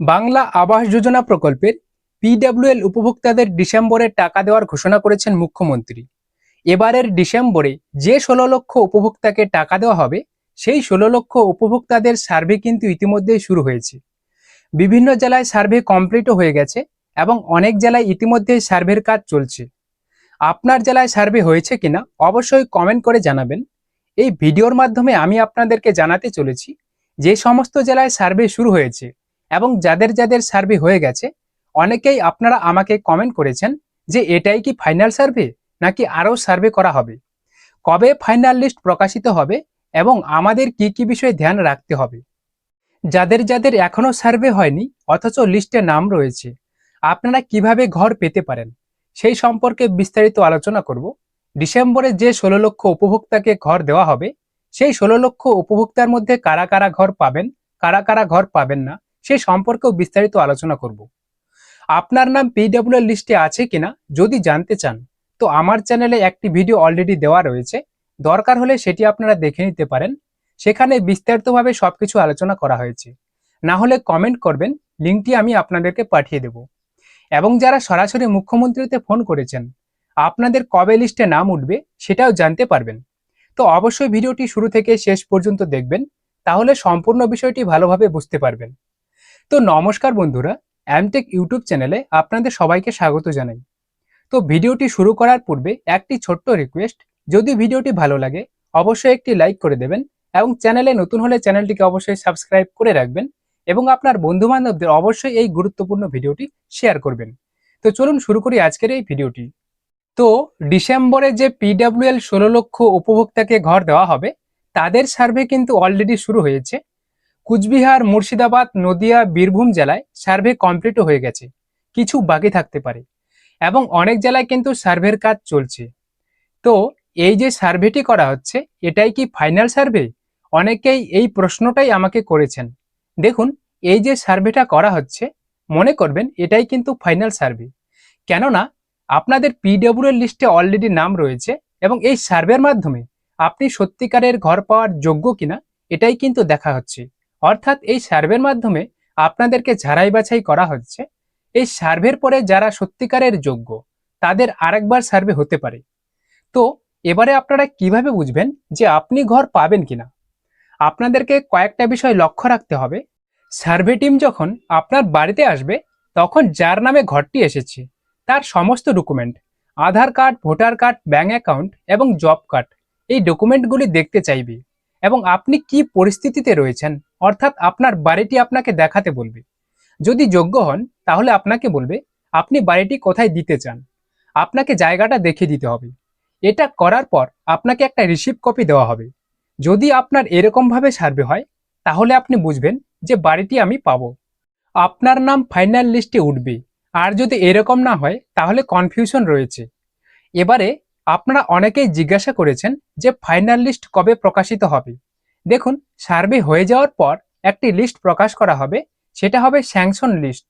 বাংলা আবাস যোজনা প্রকল্পের পিডব্লিউএল উপভোক্তাদের ডিসেম্বরে টাকা দেওয়ার ঘোষণা করেছেন মুখ্যমন্ত্রী। এবারের ডিসেম্বরে যে ষোলো লক্ষ উপভোক্তাকে টাকা দেওয়া হবে, সেই ষোলো লক্ষ উপভোক্তাদের সার্ভে কিন্তু ইতিমধ্যেই শুরু হয়েছে। বিভিন্ন জেলায় সার্ভে কমপ্লিটও হয়ে গেছে এবং অনেক জেলায় ইতিমধ্যেই সার্ভের কাজ চলছে। আপনার জেলায় সার্ভে হয়েছে কিনা অবশ্যই কমেন্ট করে জানাবেন। এই ভিডিওর মাধ্যমে আমি আপনাদেরকে জানাতে চলেছি যে সমস্ত জেলায় সার্ভে শুরু হয়েছে। এবং যাদের যাদের সার্ভে হয়ে গেছে, অনেকেই আপনারা আমাকে কমেন্ট করেছেন যে এটাই কি ফাইনাল সার্ভে নাকি আরও সার্ভে করা হবে? কবে ফাইনাল লিস্ট প্রকাশিত হবে এবং আমাদের কি কি বিষয়ে ধ্যান রাখতে হবে? যাদের যাদের এখনও সার্ভে হয়নি, অথচ লিস্টে নাম রয়েছে, আপনারা কীভাবে ঘর পেতে পারেন? সেই সম্পর্কে বিস্তারিত আলোচনা করব। ডিসেম্বরে যে ষোলো লক্ষ উপভোক্তাকে ঘর দেওয়া হবে, সেই ষোলো লক্ষ উপভোক্তার মধ্যে কারা কারা ঘর পাবেন, কারা কারা ঘর পাবেন না সে সম্পর্কেও বিস্তারিত আলোচনা করব। আপনার নাম পিডব্লিউ লিস্টে আছে কিনা যদি জানতে চান, তো আমার চ্যানেলে একটি ভিডিও অলরেডি দেওয়া রয়েছে। দরকার হলে সেটি আপনারা দেখে নিতে পারেন। সেখানে বিস্তারিতভাবে সবকিছু আলোচনা করা হয়েছে। না হলে কমেন্ট করবেন, লিঙ্কটি আমি আপনাদেরকে পাঠিয়ে দেব। এবং যারা সরাসরি মুখ্যমন্ত্রীতে ফোন করেছেন, আপনাদের কবে লিস্টে নাম উঠবে সেটাও জানতে পারবেন। তো অবশ্যই ভিডিওটি শুরু থেকে শেষ পর্যন্ত দেখবেন, তাহলে সম্পূর্ণ বিষয়টি ভালোভাবে বুঝতে পারবেন। তো নমস্কার বন্ধুরা অ্যামটেক ইউটিউব চ্যানেলে আপনাদের সবাইকে স্বাগত জানাই। তো ভিডিওটি শুরু করার পূর্বে একটি ছোট্ট রিকোয়েস্ট যদি ভিডিওটি ভালো লাগে, অবশ্যই একটি লাইক করে দেবেন এবং চ্যানেলে নতুন হলে চ্যানেলটিকে অবশ্যই সাবস্ক্রাইব করে রাখবেন এবং আপনার বন্ধু বান্ধবদের অবশ্যই এই গুরুত্বপূর্ণ ভিডিওটি শেয়ার করবেন। তো চলুন শুরু করি আজকের এই ভিডিওটি। তো ডিসেম্বরে যে পিডাব্লিউএল ষোলো লক্ষ উপভোক্তাকে ঘর দেওয়া হবে, তাদের সার্ভে কিন্তু অলরেডি শুরু হয়েছে। কুচবিহার, মুর্শিদাবাদ, নদিয়া, বীরভূম জেলায় সার্ভে কমপ্লিটও হয়ে গেছে। কিছু বাকি থাকতে পারে। এবং অনেক জেলায় কিন্তু সার্ভের কাজ চলছে। তো এই যে সার্ভেটি করা হচ্ছে, এটাই কি ফাইনাল সার্ভে? অনেকেই এই প্রশ্নটাই আমাকে করেছেন। দেখুন, এই যে সার্ভেটা করা হচ্ছে, মনে করবেন এটাই কিন্তু ফাইনাল সার্ভে। কেননা, আপনাদের পিডব্লিউ লিস্টে অলরেডি নাম রয়েছে এবং এই সার্ভের মাধ্যমে আপনি সত্যিকারের ঘর পাওয়ার যোগ্য কিনা, এটাই কিন্তু দেখা হচ্ছে। অর্থাৎ এই সার্ভের মাধ্যমে আপনাদেরকে ঝাড়াই বাছাই করা হচ্ছে, এই সার্ভের পরে যারা সত্যিকারের যোগ্য, তাদের আরেকবার সার্ভে হতে পারে। তো এবারে আপনারা কীভাবে বুঝবেন যে আপনি ঘর পাবেন কিনা? আপনাদেরকে কয়েকটা বিষয় লক্ষ্য রাখতে হবে। সার্ভে টিম যখন আপনার বাড়িতে আসবে, তখন যার নামে ঘরটি এসেছে, তার সমস্ত document, Aadhaar card, voter card, bank account এবং জব কার্ড, এই ডকুমেন্টগুলি দেখতে চাইবে। এবং আপনি কি পরিস্থিতিতে রয়েছেন? অর্থাৎ আপনার বাড়িটি আপনাকে দেখাতে বলবে। যদি যোগ্য হন, তাহলে আপনাকে বলবে, আপনি বাড়িটি কোথায় দিতে চান? আপনাকে জায়গাটা দেখিয়ে দিতে হবে। এটা করার পর আপনাকে একটা রিসিপ্ট কপি দেওয়া হবে। যদি আপনার এরকমভাবে সার্ভে হয়, তাহলে আপনি বুঝবেন যে বাড়িটি আমি পাবো। আপনার নাম ফাইনাল লিস্টে উঠবে। আর যদি এরকম না হয়, তাহলে কনফিউশন রয়েছে। এবারে আপনারা অনেকেই জিজ্ঞাসা করেছেন যে ফাইনাল লিস্ট কবে প্রকাশিত হবে। দেখুন, সার্ভে হয়ে যাওয়ার পর একটি লিস্ট প্রকাশ করা হবে, সেটা হবে স্যাংশন লিস্ট।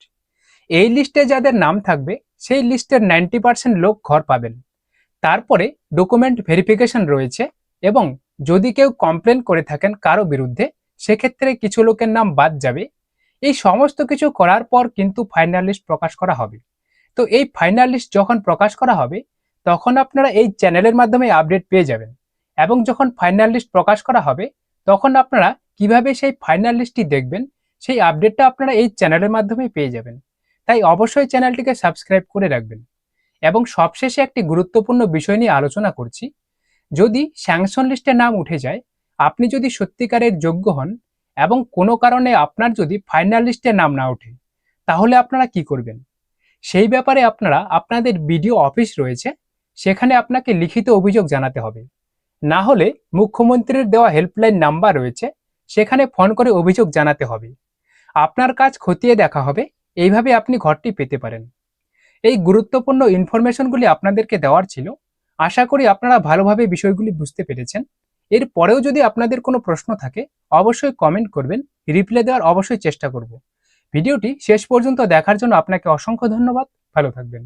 এই লিস্টে যাদের নাম থাকবে, সেই লিস্টের নাইনটি পার্সেন্ট লোক ঘর পাবেন। তারপরে ডকুমেন্ট ভেরিফিকেশন রয়েছে এবং যদি কেউ কমপ্লেন করে থাকেন কারও বিরুদ্ধে, সেক্ষেত্রে কিছু লোকের নাম বাদ যাবে। এই সমস্ত কিছু করার পর কিন্তু ফাইনাল লিস্ট প্রকাশ করা হবে। তো এই ফাইনাল লিস্ট যখন প্রকাশ করা হবে তখন আপনারা এই চ্যানেলের মাধ্যমে আপডেট পেয়ে যাবেন। এবং যখন ফাইনাল লিস্ট প্রকাশ করা হবে, তখন আপনারা কীভাবে সেই ফাইনাল লিস্টটি দেখবেন, সেই আপডেটটা আপনারা এই চ্যানেলের মাধ্যমে পেয়ে যাবেন। তাই অবশ্যই চ্যানেলটিকে সাবস্ক্রাইব করে রাখবেন। এবং সবশেষে একটি গুরুত্বপূর্ণ বিষয় নিয়ে আলোচনা করছি। যদি স্যাংশন লিস্টে নাম উঠে যায়, আপনি যদি সত্যিকারের যোগ্য হন এবং কোনো কারণে আপনার যদি ফাইনাল লিস্টে নাম না ওঠে, তাহলে আপনারা কি করবেন? সেই ব্যাপারে আপনারা, আপনাদের বিডিও অফিস রয়েছে সেখানে আপনাকে লিখিত অভিযোগ জানাতে হবে। না হলে মুখ্যমন্ত্রীর দেওয়া হেল্পলাইন নাম্বার রয়েছে, সেখানে ফোন করে অভিযোগ জানাতে হবে। আপনার কাজ খতিয়ে দেখা হবে, এইভাবে আপনি ঘরটি পেতে পারেন। এই গুরুত্বপূর্ণ ইনফরমেশনগুলি আপনাদেরকে দেওয়ার ছিল। আশা করি আপনারা ভালোভাবে বিষয়গুলি বুঝতে পেরেছেন। এর পরেও যদি আপনাদের কোনো প্রশ্ন থাকে, অবশ্যই কমেন্ট করবেন, রিপ্লাই দেওয়ার অবশ্যই চেষ্টা করব। ভিডিওটি শেষ পর্যন্ত দেখার জন্য আপনাকে অসংখ্য ধন্যবাদ। ভালো থাকবেন।